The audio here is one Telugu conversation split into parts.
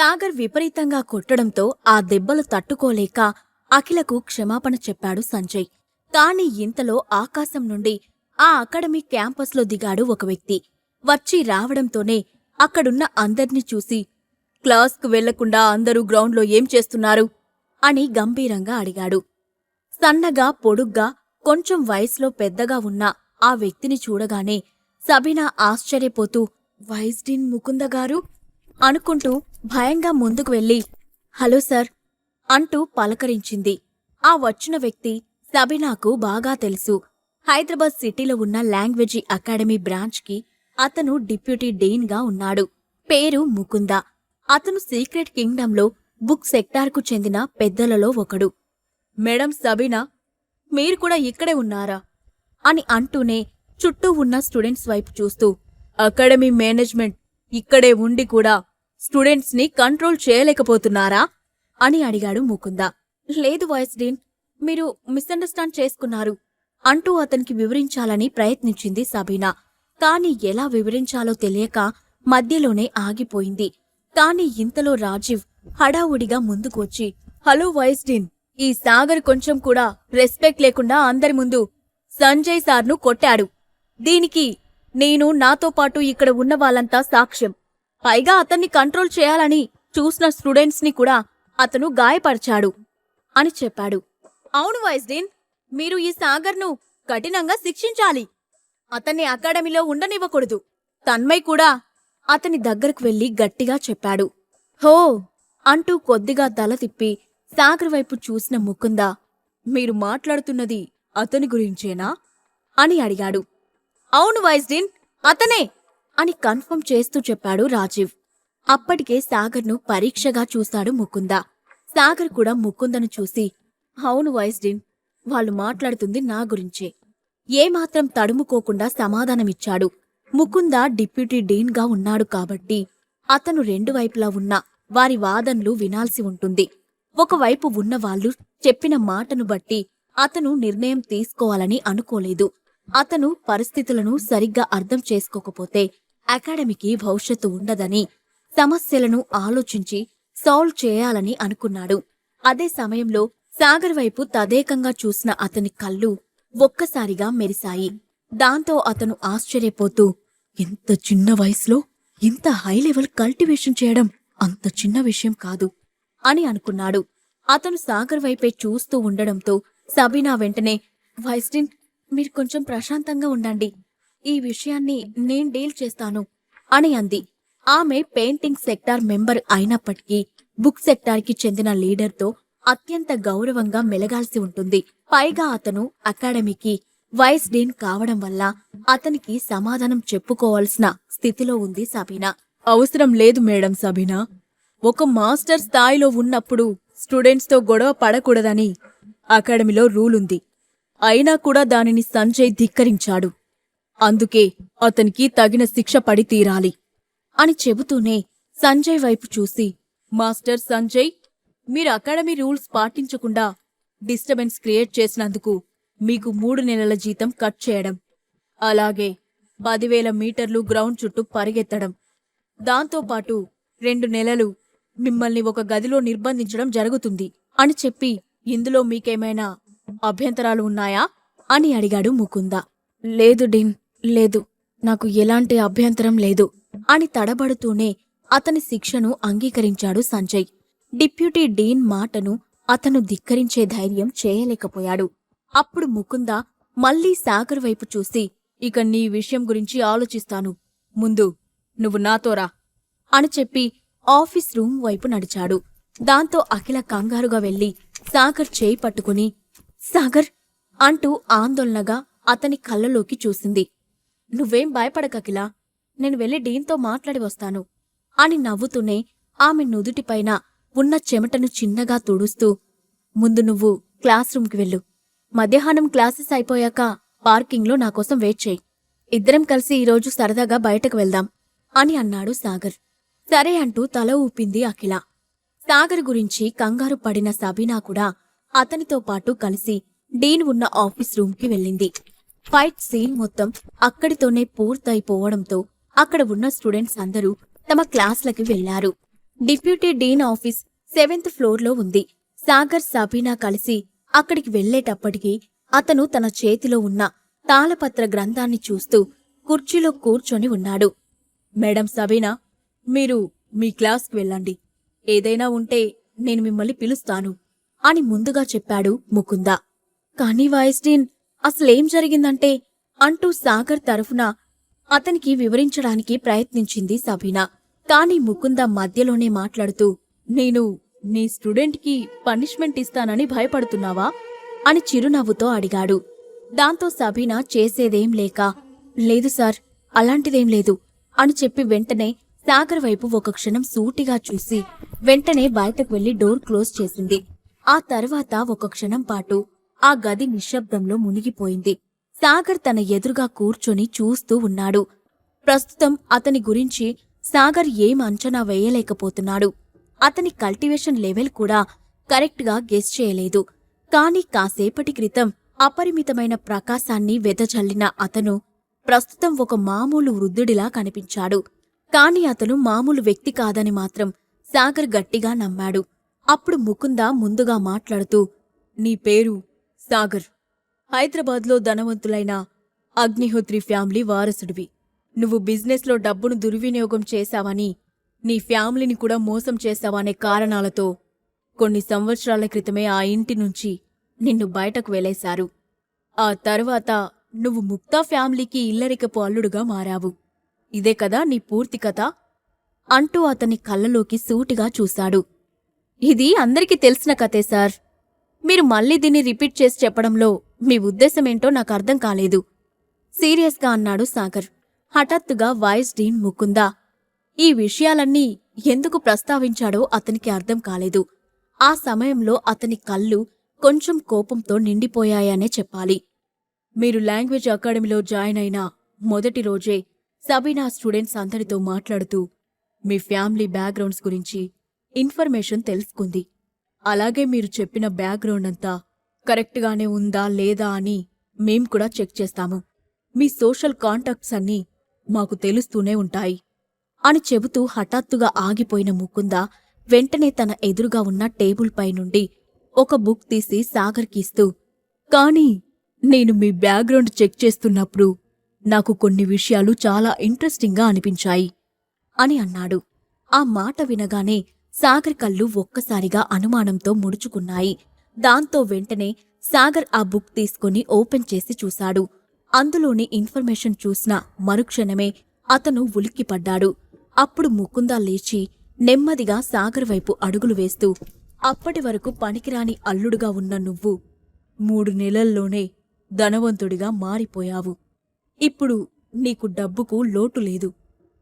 సాగర్ విపరీతంగా కొట్టడంతో ఆ దెబ్బలు తట్టుకోలేక అఖిలకు క్షమాపణ చెప్పాడు సంజయ్. కాని ఇంతలో ఆకాశం నుండి ఆ అకాడమీ క్యాంపస్లో దిగాడు ఒక వ్యక్తి. వచ్చి రావడంతోనే అక్కడున్న అందర్నీ చూసి క్లాస్కు వెళ్ళకుండా అందరూ గ్రౌండ్లో ఏం చేస్తున్నారు? అని గంభీరంగా అడిగాడు. సన్నగా పొడుగ్గా కొంచెం వయసులో పెద్దగా ఉన్న ఆ వ్యక్తిని చూడగానే సబీనా ఆశ్చర్యపోతూ వైస్డిన్ ముకుంద గారు అనుకుంటూ భయంగా ముందుకు వెళ్ళి హలో సార్ అంటూ పలకరించింది. ఆ వచ్చిన వ్యక్తి సబీనాకు బాగా తెలుసు. హైదరాబాద్ సిటీలో ఉన్న లాంగ్వేజీ అకాడమీ బ్రాంచ్కి అతను డిప్యూటీ డీన్గా ఉన్నాడు. పేరు ముకుంద. అతను సీక్రెట్ కింగ్డంలో బుక్ సెక్టార్కు చెందిన పెద్దలలో ఒకడు. మేడం సబీనా మీరు కూడా ఇక్కడే ఉన్నారా? అని అంటూనే చుట్టూ ఉన్న స్టూడెంట్స్ వైపు చూస్తూ అకాడమీ మేనేజ్మెంట్ ఇక్కడే ఉండి కూడా స్టూడెంట్స్ని కంట్రోల్ చేయలేకపోతున్నారా? అని అడిగాడు ముకుంద. లేదు వాయిస్ డీన్ మీరు మిస్అండర్స్టాండ్ చేసుకున్నారు. అంటూ అతనికి వివరించాలని ప్రయత్నించింది సబీనా. కాని ఎలా వివరించాలో తెలియక మధ్యలోనే ఆగిపోయింది. కాని ఇంతలో రాజీవ్ హడావుడిగా ముందుకొచ్చి హలో వాయిస్ డీన్ ఈ సాగర్ కొంచెం కూడా రెస్పెక్ట్ లేకుండా అందరి ముందు సంజయ్ సార్ను కొట్టాడు. దీనికి నేను నాతో పాటు ఇక్కడ ఉన్న వాళ్ళంతా సాక్ష్యం. పైగా అతన్ని కంట్రోల్ చేయాలని చూసిన స్టూడెంట్స్ని కూడా అతను గాయపరిచాడు అని చెప్పాడు. అవును వైస్డీన్ మీరు ఈ సాగర్ను కఠినంగా శిక్షించాలి. అతన్ని అకాడమీలో ఉండనివ్వకూడదు. తన్మయ్ కూడా అతని దగ్గరకు వెళ్ళి గట్టిగా చెప్పాడు. హో! అంటూ కొద్దిగా తల తిప్పి సాగర్ వైపు చూసిన ముకుంద మీరు మాట్లాడుతున్నది అతని గురించేనా? అని అడిగాడు. అవును వైస్డీన్ అతనే! అని కన్ఫర్మ్ చేస్తూ చెప్పాడు రాజీవ్. అప్పటికే సాగర్ను పరీక్షగా చూశాడు ముకుంద. సాగర్ కూడా ముకుందను చూసి అవును వైస్డిన్ వాళ్ళు మాట్లాడుతుంది నా గురించే. ఏమాత్రం తడుముకోకుండా సమాధానమిచ్చాడు. ముకుంద డిప్యూటీ డీన్గా ఉన్నాడు కాబట్టి అతను రెండు వైపులా ఉన్న వారి వాదనలు వినాల్సి ఉంటుంది. ఒకవైపు ఉన్నవాళ్ళు చెప్పిన మాటను బట్టి అతను నిర్ణయం తీసుకోవాలని అనుకోలేదు. అతను పరిస్థితులను సరిగ్గా అర్థం చేసుకోకపోతే అకాడమీకి భవిష్యత్తు ఉండదని సమస్యలను ఆలోచించి సాల్వ్ చేయాలని అనుకున్నాడు. అదే సమయంలో సాగర్ వైపు తదేకంగా చూసిన అతని కళ్ళు ఒక్కసారిగా మెరిశాయి. దాంతో అతను ఆశ్చర్యపోతూ ఇంత చిన్న వయసులో? ఇంత హై లెవెల్ కల్టివేషన్ చేయడం అంత చిన్న విషయం కాదు అని అనుకున్నాడు. అతను సాగర్ వైపే చూస్తూ ఉండడంతో సబీనా వెంటనే వైస్టిన్ మీరు కొంచెం ప్రశాంతంగా ఉండండి. ఈ విషయాన్ని నేను డీల్ చేస్తాను అని అంది. ఆమె పెయింటింగ్ సెక్టార్ మెంబర్ అయినప్పటికీ బుక్ సెక్టార్కి చెందిన లీడర్తో అత్యంత గౌరవంగా మెలగాల్సి ఉంటుంది. పైగా అతను అకాడమీకి వైస్ డీన్ కావడం వల్ల అతనికి సమాధానం చెప్పుకోవాల్సిన స్థితిలో ఉంది సబీనా. అవసరం లేదు మేడం సబీనా. ఒక మాస్టర్ స్థాయిలో ఉన్నప్పుడు స్టూడెంట్స్తో గొడవ పడకూడదని అకాడమీలో రూల్ ఉంది. అయినా కూడా దానిని సంజయ్ ధిక్కరించాడు. అందుకే అతనికి తగిన శిక్ష పడి తీరాలి అని చెబుతూనే సంజయ్ వైపు చూసి మాస్టర్ సంజయ్ మీరు అకాడమీ రూల్స్ పాటించకుండా డిస్టర్బెన్స్ క్రియేట్ చేసినందుకు మీకు మూడు నెలల జీతం కట్ చేయడం అలాగే పదివేల మీటర్లు గ్రౌండ్ చుట్టూ పరిగెత్తడం. దాంతోపాటు రెండు నెలలు మిమ్మల్ని ఒక గదిలో నిర్బంధించడం జరుగుతుంది అని చెప్పి ఇందులో మీకేమైనా అభ్యంతరాలు ఉన్నాయా? అని అడిగాడు ముకుంద. లేదు డిన్ లేదు. నాకు ఎలాంటి అభ్యంతరం లేదు అని తడబడుతూనే అతని శిక్షను అంగీకరించాడు సంజయ్. డిప్యూటీ డీన్ మాటను అతను ధిక్కరించే ధైర్యం చేయలేకపోయాడు. అప్పుడు ముకుంద మళ్ళీ సాగర్ వైపు చూసి ఇక నీ విషయం గురించి ఆలోచిస్తాను. ముందు నువ్వు నాతోరా అని చెప్పి ఆఫీస్ రూమ్ వైపు నడిచాడు. దాంతో అఖిల కంగారుగా వెళ్ళి సాగర్ చేయి పట్టుకుని సాగర్ అంటూ ఆందోళనగా అతని కళ్ళలోకి చూసింది. నువ్వేం భయపడకకిలా నేను వెళ్ళి డీన్తో మాట్లాడి వస్తాను అని నవ్వుతూనే ఆమె నుదుటిపైన ఉన్న చెమటను చిన్నగా తుడుస్తూ ముందు నువ్వు క్లాస్ రూమ్కి వెళ్ళు. మధ్యాహ్నం క్లాసెస్ అయిపోయాక పార్కింగ్లో నాకోసం వెయిట్ చేయి. ఇద్దరం కలిసి ఈరోజు సరదాగా బయటకు వెళ్దాం అని అన్నాడు సాగర్. సరే అంటూ తల ఊపింది అఖిల. సాగర్ గురించి కంగారు పడిన సబీనా కూడా అతనితో పాటు కలిసి డీన్ ఉన్న ఆఫీస్ రూమ్కి వెళ్ళింది. ఫైట్ సీన్ మొత్తం అక్కడితోనే పూర్తయిపోవడంతో అక్కడ ఉన్న స్టూడెంట్స్ అందరూ తమ క్లాస్లకి వెళ్ళారు డిప్యూటీ డీన్ ఆఫీస్ సెవెంత్ ఫ్లోర్లో ఉంది. సాగర్ సబీనా కలిసి అక్కడికి వెళ్ళేటప్పటికీ అతను తన చేతిలో ఉన్న తాళపత్ర గ్రంథాన్ని చూస్తూ కుర్చీలో కూర్చొని ఉన్నాడు. మేడం సబీనా మీరు మీ క్లాస్కి వెళ్ళండి. ఏదైనా ఉంటే నేను మిమ్మల్ని పిలుస్తాను. అని ముందుగా చెప్పాడు ముకుంద. కానీ వాయిస్టీన్ అసలేం జరిగిందంటే అంటూ సాగర్ తరఫున అతనికి వివరించడానికి ప్రయత్నించింది సబీనా. కాని ముకుంద మధ్యలోనే మాట్లాడుతూ నేను నీ స్టూడెంట్కి పనిష్మెంట్ ఇస్తానని భయపడుతున్నావా? అని చిరునవ్వుతో అడిగాడు. దాంతో సబీనా చేసేదేం లేక లేదు సార్ అలాంటిదేం లేదు అని చెప్పి వెంటనే సాగర్ వైపు ఒక క్షణం సూటిగా చూసి వెంటనే బయటకు వెళ్ళి డోర్ క్లోజ్ చేసింది. ఆ తర్వాత ఒక క్షణం పాటు ఆ గది నిశ్శబ్దంలో మునిగిపోయింది. సాగర్ తన ఎదురుగా కూర్చొని చూస్తూ ఉన్నాడు. ప్రస్తుతం అతని గురించి సాగర్ ఏం అంచనా వేయలేకపోతున్నాడు. అతని కల్టివేషన్ లెవెల్ కూడా కరెక్ట్గా గెస్ చేయలేదు. కాని కాసేపటి క్రితం అపరిమితమైన ప్రకాశాన్ని వెదజల్లిన అతను ప్రస్తుతం ఒక మామూలు వృద్ధుడిలా కనిపించాడు. కాని అతను మామూలు వ్యక్తి కాదని మాత్రం సాగర్ గట్టిగా నమ్మాడు. అప్పుడు ముకుంద ముందుగా మాట్లాడుతూ నీ పేరు సాగర్. హైదరాబాద్లో ధనవంతులైన అగ్నిహోత్రి ఫ్యామిలీ వారసుడివి. నువ్వు బిజినెస్లో డబ్బును దుర్వినియోగం చేశావని నీ ఫ్యామిలీని కూడా మోసం చేశావనే కారణాలతో కొన్ని సంవత్సరాల క్రితమే ఆ ఇంటి నుంచి నిన్ను బయటకు వెలేశారు ఆ తర్వాత నువ్వు ముక్తా ఫ్యామిలీకి ఇల్లరికపు అల్లుడుగా మారావు. ఇదే కదా నీ పూర్తి కథ? అంటూ అతని కళ్ళలోకి సూటిగా చూశాడు. ఇది అందరికీ తెలిసిన కథే సార్. మీరు మళ్ళీ దీన్ని రిపీట్ చేసి చెప్పడంలో మీ ఉద్దేశమేంటో నాకు అర్థం కాలేదు. సీరియస్గా అన్నాడు సాగర్. హఠాత్తుగా వాయిస్ డీన్ ముకుందా. ఈ విషయాలన్నీ ఎందుకు ప్రస్తావించాడో అతనికి అర్థం కాలేదు. ఆ సమయంలో అతని కళ్ళు కొంచెం కోపంతో నిండిపోయాయనే చెప్పాలి. మీరు లాంగ్వేజ్ అకాడమీలో జాయిన్ అయిన మొదటి రోజే సబీనా స్టూడెంట్స్ అందరితో మాట్లాడుతూ మీ ఫ్యామిలీ బ్యాక్గ్రౌండ్స్ గురించి ఇన్ఫర్మేషన్ తెలుసుకుంది. అలాగే మీరు చెప్పిన బ్యాక్గ్రౌండ్ అంతా కరెక్ట్గానే ఉందా లేదా అని మేం కూడా చెక్ చేస్తాము. మీ సోషల్ కాంటాక్ట్స్ అన్నీ మాకు తెలుస్తూనే ఉంటాయి. అని చెబుతూ హఠాత్తుగా ఆగిపోయిన ముకుంద వెంటనే తన ఎదురుగా ఉన్న టేబుల్పై నుండి ఒక బుక్ తీసి సాగర్కిస్తూ కానీ నేను మీ బ్యాక్గ్రౌండ్ చెక్ చేస్తున్నప్పుడు నాకు కొన్ని విషయాలు చాలా ఇంట్రెస్టింగ్గా అనిపించాయి అని అన్నాడు. ఆ మాట వినగానే సాగర్ కళ్ళు ఒక్కసారిగా అనుమానంతో ముడుచుకున్నాయి. దాంతో వెంటనే సాగర్ ఆ బుక్ తీసుకుని ఓపెన్ చేసి చూశాడు. అందులోని ఇన్ఫర్మేషన్ చూసిన మరుక్షణమే అతను ఉలిక్కిపడ్డాడు. అప్పుడు ముకుందా లేచి నెమ్మదిగా సాగర్ వైపు అడుగులు వేస్తూ అప్పటి వరకు పనికిరాని అల్లుడుగా ఉన్న నువ్వు మూడు నెలల్లోనే ధనవంతుడిగా మారిపోయావు. ఇప్పుడు నీకు డబ్బుకు లోటు లేదు.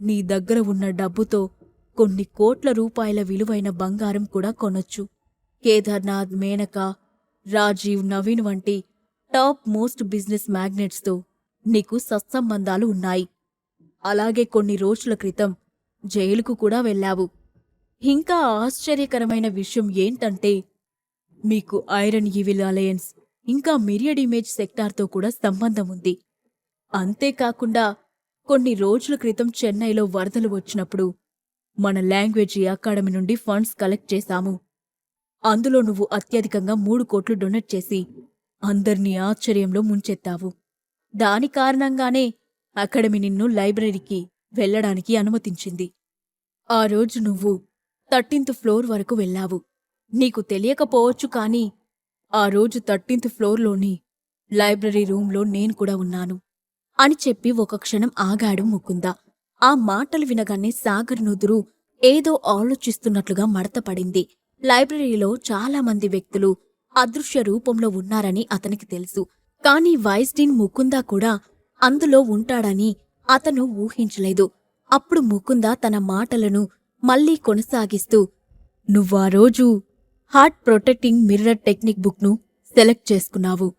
నీ దగ్గర ఉన్న డబ్బుతో కొన్ని కోట్ల రూపాయల విలువైన బంగారం కూడా కొనొచ్చు. కేదార్నాథ్ మేనక రాజీవ్ నవీన్ వంటి టాప్ మోస్ట్ బిజినెస్ మ్యాగ్నెట్స్తో నీకు సత్సంబంధాలు ఉన్నాయి. అలాగే కొన్ని రోజుల క్రితం జైలుకు కూడా వెళ్ళావు. ఇంకా ఆశ్చర్యకరమైన విషయం ఏంటంటే మీకు ఐరన్ ఈవిల్ అలయన్స్ ఇంకా మిరియడ్ ఇమేజ్ సెక్టార్తో కూడా సంబంధం ఉంది. అంతేకాకుండా కొన్ని రోజుల క్రితం చెన్నైలో వరదలు వచ్చినప్పుడు మన లాంగ్వేజ్ అకాడమీ నుండి ఫండ్స్ కలెక్ట్ చేశాము. అందులో నువ్వు అత్యధికంగా మూడు కోట్లు డొనేట్ చేసి అందర్నీ ఆశ్చర్యంలో ముంచెత్తావు. దాని కారణంగానే అకాడమీ నిన్ను లైబ్రరీకి వెళ్ళడానికి అనుమతించింది. ఆ రోజు నువ్వు థర్టీన్త్ ఫ్లోర్ వరకు వెళ్ళావు. నీకు తెలియకపోవచ్చు కాని ఆ రోజు థర్టీన్త్ ఫ్లోర్లోని లైబ్రరీ రూంలో నేను కూడా ఉన్నాను. అని చెప్పి ఒక క్షణం ఆగాడు ముకుందా. ఆ మాటలు వినగానే సాగర్ నుదురు ఏదో ఆలోచిస్తున్నట్లుగా మడతపడింది. లైబ్రరీలో చాలామంది వ్యక్తులు అదృశ్య రూపంలో ఉన్నారని అతనికి తెలుసు. కాని వైస్డీన్ ముకుందా కూడా అందులో ఉంటాడని అతను ఊహించలేదు. అప్పుడు ముకుందా తన మాటలను మళ్ళీ కొనసాగిస్తూ నువ్వా రోజు హార్ట్ ప్రొటెక్టింగ్ మిర్రర్ టెక్నిక్ బుక్ను సెలెక్ట్ చేసుకున్నావు.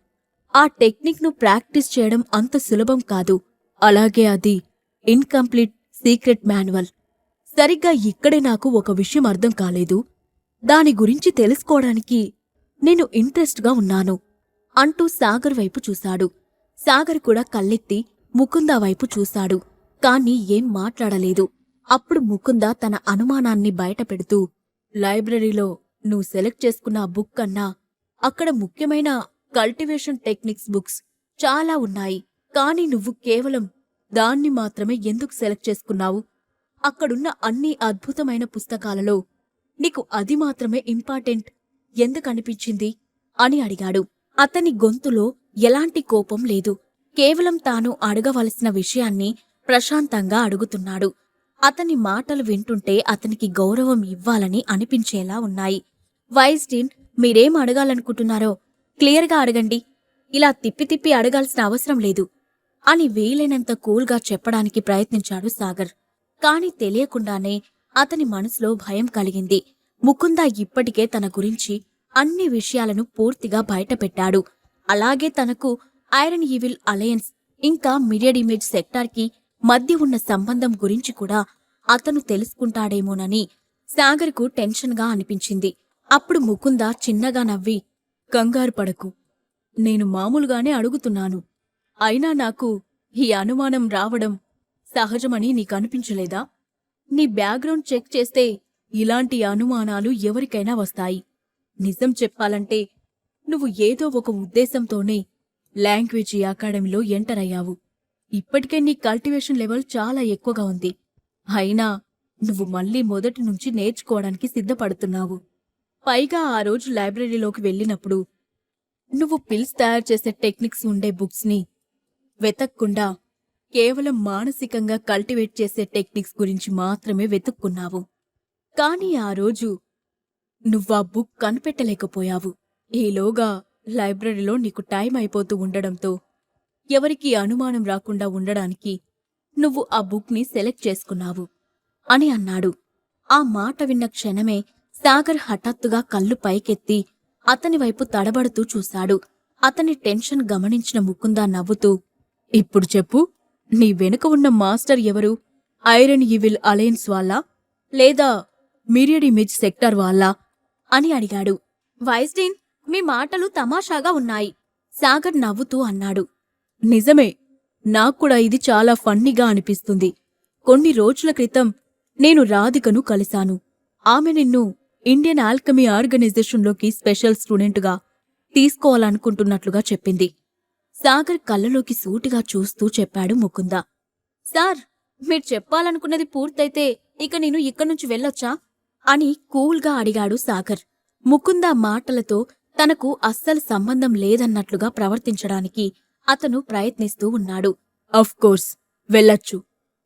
ఆ టెక్నిక్ను ప్రాక్టీస్ చేయడం అంత సులభం కాదు. అలాగే అది ఇన్కంప్లీట్ సీక్రెట్ మాన్యువల్. సరిగ్గా ఇక్కడే నాకు ఒక విషయం అర్థం కాలేదు. దాని గురించి తెలుసుకోవడానికి నేను ఇంట్రెస్ట్గా ఉన్నాను. అంటూ సాగర్ వైపు చూశాడు. సాగర్ కూడా కళ్ళెత్తి ముకుందా వైపు చూశాడు. కాని ఏం మాట్లాడలేదు. అప్పుడు ముకుంద తన అనుమానాన్ని బయటపెడుతూ లైబ్రరీలో నువ్వు సెలెక్ట్ చేసుకున్న బుక్ కన్నా అక్కడ ముఖ్యమైన కల్టివేషన్ టెక్నిక్స్ బుక్స్ చాలా ఉన్నాయి. కానీ నువ్వు కేవలం దాన్ని మాత్రమే ఎందుకు సెలెక్ట్ చేసుకున్నావు? అక్కడున్న అన్ని అద్భుతమైన పుస్తకాలలో నీకు అది మాత్రమే ఇంపార్టెంట్ ఎందుకనిపించింది? అని అడిగాడు. అతని గొంతులో ఎలాంటి కోపం లేదు. కేవలం తాను అడగవలసిన విషయాన్ని ప్రశాంతంగా అడుగుతున్నాడు. అతని మాటలు వింటుంటే అతనికి గౌరవం ఇవ్వాలని అనిపించేలా ఉన్నాయి. వైస్టీన్ మీరేం అడగాలనుకుంటున్నారో క్లియర్గా అడగండి. ఇలా తిప్పి తిప్పి అడగాల్సిన అవసరం లేదు. అని వీలైనంత కూల్గా చెప్పడానికి ప్రయత్నించాడు సాగర్. కాని తెలియకుండానే అతని మనసులో భయం కలిగింది. ముకుంద ఇప్పటికే తన గురించి అన్ని విషయాలను పూర్తిగా బయటపెట్టాడు. అలాగే తనకు ఐరన్ ఈవిల్ అలయన్స్ ఇంకా మిరియడ్ ఇమేజ్ సెక్టార్కి మధ్య ఉన్న సంబంధం గురించి కూడా అతను తెలుసుకుంటాడేమోనని సాగర్కు టెన్షన్గా అనిపించింది. అప్పుడు ముకుంద చిన్నగా నవ్వి కంగారు పడకు. నేను మామూలుగానే అడుగుతున్నాను. అయినా నాకు ఈ అనుమానం రావడం సహజమని నీకనిపించలేదా? నీ బ్యాక్గ్రౌండ్ చెక్ చేస్తే ఇలాంటి అనుమానాలు ఎవరికైనా వస్తాయి. నిజం చెప్పాలంటే నువ్వు ఏదో ఒక ఉద్దేశంతోనే లాంగ్వేజ్ అకాడమీలో ఎంటర్ అయ్యావు. ఇప్పటికే నీ కల్టివేషన్ లెవెల్ చాలా ఎక్కువగా ఉంది. అయినా నువ్వు మళ్ళీ మొదటి నుంచి నేర్చుకోవడానికి సిద్ధపడుతున్నావు. పైగా ఆ రోజు లైబ్రరీలోకి వెళ్ళినప్పుడు నువ్వు పిల్స్ తయారు చేసే టెక్నిక్స్ ఉండే బుక్స్ని వెతక్కుండా కేవలం మానసికంగా కల్టివేట్ చేసే టెక్నిక్స్ గురించి మాత్రమే వెతుక్కున్నావు. కానీ ఆ రోజు నువ్వా బుక్ కనిపెట్టలేకపోయావు. ఈలోగా లైబ్రరీలో నీకు టైం అయిపోతూ ఉండడంతో ఎవరికీ అనుమానం రాకుండా ఉండడానికి నువ్వు ఆ బుక్ని సెలెక్ట్ చేసుకున్నావు అని అన్నాడు. ఆ మాట విన్న క్షణమే సాగర్ హఠాత్తుగా కళ్ళు పైకెత్తి అతని వైపు తడబడుతూ చూశాడు. అతని టెన్షన్ గమనించిన ముకుందా నవ్వుతూ ఇప్పుడు చెప్పు నీ వెనుక ఉన్న మాస్టర్ ఎవరు? ఐరన్ ఈవిల్ అలయన్స్ వాళ్ళా? లేదా మిరియడ్ ఇమేజ్ సెక్టర్ వాళ్ళా? అని అడిగాడు. వైస్డీన్ మీ మాటలు తమాషాగా ఉన్నాయి సాగర్ నవ్వుతూ అన్నాడు. నిజమే నాక్కూడా ఇది చాలా ఫన్నీగా అనిపిస్తుంది. కొన్ని రోజుల క్రితం నేను రాధికను కలిశాను. ఆమె నిన్ను ఇండియన్ ఆల్కమీ ఆర్గనైజేషన్లోకి స్పెషల్ స్టూడెంట్గా తీసుకోవాలనుకుంటున్నట్లుగా చెప్పింది. సాగర్ కళ్ళలోకి సూటిగా చూస్తూ చెప్పాడు ముకుంద. సార్ మీరు చెప్పాలనుకున్నది పూర్తయితే ఇక నేను ఇక్కడి నుంచి వెళ్ళొచ్చా? అని కూల్గా అడిగాడు సాగర్. ముకుంద మాటలతో తనకు అస్సలు సంబంధం లేదన్నట్లుగా ప్రవర్తించడానికి అతను ప్రయత్నిస్తూ ఉన్నాడు. కోర్స్ వెళ్ళొచ్చు.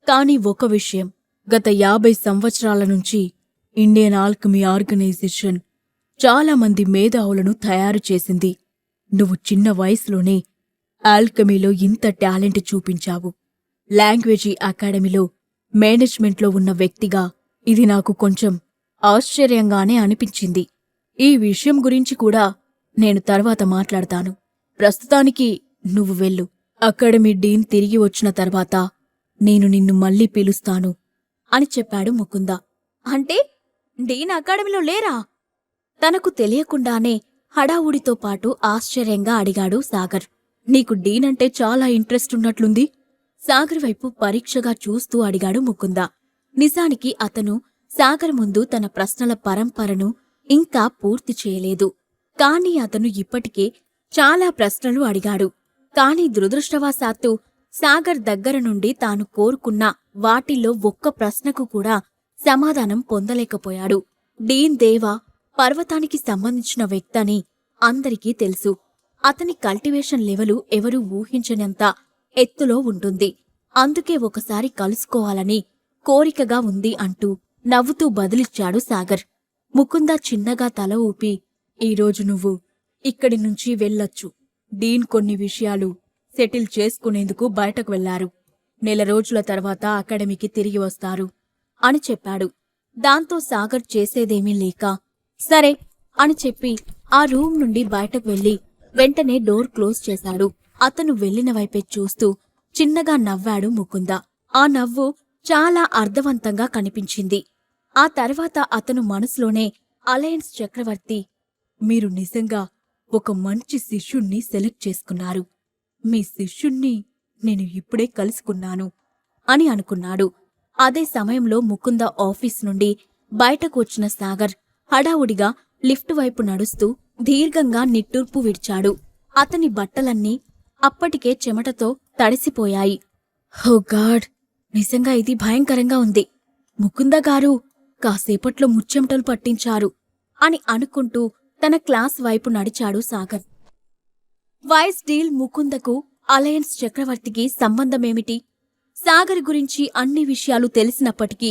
కాని ఒక విషయం. గత యాభై సంవత్సరాల నుంచి ఇండియన్ ఆల్కమీ ఆర్గనైజేషన్ చాలామంది మేధావులను తయారు చేసింది. నువ్వు చిన్న వయసులోనే ఆల్కమీలో ఇంత టాలెంట్ చూపించావు. లాంగ్వేజీ అకాడమీలో మేనేజ్మెంట్లో ఉన్న వ్యక్తిగా ఇది నాకు కొంచెం ఆశ్చర్యంగానే అనిపించింది. ఈ విషయం గురించి కూడా నేను తర్వాత మాట్లాడతాను. ప్రస్తుతానికి నువ్వు వెళ్ళు. అకాడమీ డీన్ తిరిగి వచ్చిన తర్వాత నేను నిన్ను మళ్ళీ పిలుస్తాను అని చెప్పాడు ముకుంద. అంటే డీన్ అకాడమీలో లేరా? తనకు తెలియకుండానే హడావుడితో పాటు ఆశ్చర్యంగా అడిగాడు సాగర్. నీకు డీన్ అంటే చాలా ఇంట్రెస్ట్ ఉన్నట్లుంది? సాగర్ వైపు పరీక్షగా చూస్తూ అడిగాడు ముకుంద. నిజానికి అతను సాగర్ ముందు తన ప్రశ్నల పరంపరను ఇంకా పూర్తి చేయలేదు. కాని అతను ఇప్పటికే చాలా ప్రశ్నలు అడిగాడు. కాని దురదృష్టవశాత్తు సాగర్ దగ్గర నుండి తాను కోరుకున్న వాటిల్లో ఒక్క ప్రశ్నకు కూడా సమాధానం పొందలేకపోయాడు. డీన్ దేవా పర్వతానికి సంబంధించిన వ్యక్తని అందరికీ తెలుసు. అతని కల్టివేషన్ లెవెలు ఎవరూ ఊహించనంత ఎత్తులో ఉంటుంది. అందుకే ఒకసారి కలుసుకోవాలని కోరికగా ఉంది అంటూ నవ్వుతూ బదులిచ్చాడు సాగర్. ముకుంద చిన్నగా తల ఊపి ఈరోజు నువ్వు ఇక్కడి నుంచి వెళ్ళొచ్చు. డీన్ కొన్ని విషయాలు సెటిల్ చేసుకునేందుకు బయటకు వెళ్ళారు. నెల రోజుల తర్వాత అకాడమీకి తిరిగి వస్తారు అని చెప్పాడు. దాంతో సాగర్ చేసేదేమీ లేక సరే అని చెప్పి ఆ రూమ్ నుండి బయటకు వెళ్ళి వెంటనే డోర్ క్లోజ్ చేశాడు. అతను వెళ్ళిన వైపే చూస్తూ చిన్నగా నవ్వాడు ముకుంద. ఆ నవ్వు చాలా అర్థవంతంగా కనిపించింది. ఆ తర్వాత అతను మనసులోనే అలయన్స్ చక్రవర్తి మీరు నిజంగా ఒక మంచి శిష్యుణ్ణి సెలెక్ట్ చేసుకున్నారు. మీ శిష్యుణ్ణి నేను ఇప్పుడే కలుసుకున్నాను అని అనుకున్నాడు. అదే సమయంలో ముకుంద ఆఫీస్ నుండి బయటకు వచ్చిన సాగర్ హడావుడిగా లిఫ్ట్ వైపు నడుస్తూ దీర్ఘంగా నిట్టూర్పు విడిచాడు. అతని బట్టలన్నీ అప్పటికే చెమటతో తడిసిపోయాయి. హో గాడ్! నిజంగా ఇది భయంకరంగా ఉంది. ముకుంద గారు కాసేపట్లో ముచ్చెమటలు పట్టించారు అని అనుకుంటూ తన క్లాస్ వైపు నడిచాడు సాగర్. వైస్ డీల్ ముకుందకు అలయన్స్ చక్రవర్తికి సంబంధమేమిటి? సాగర్ గురించి అన్ని విషయాలు తెలిసినప్పటికీ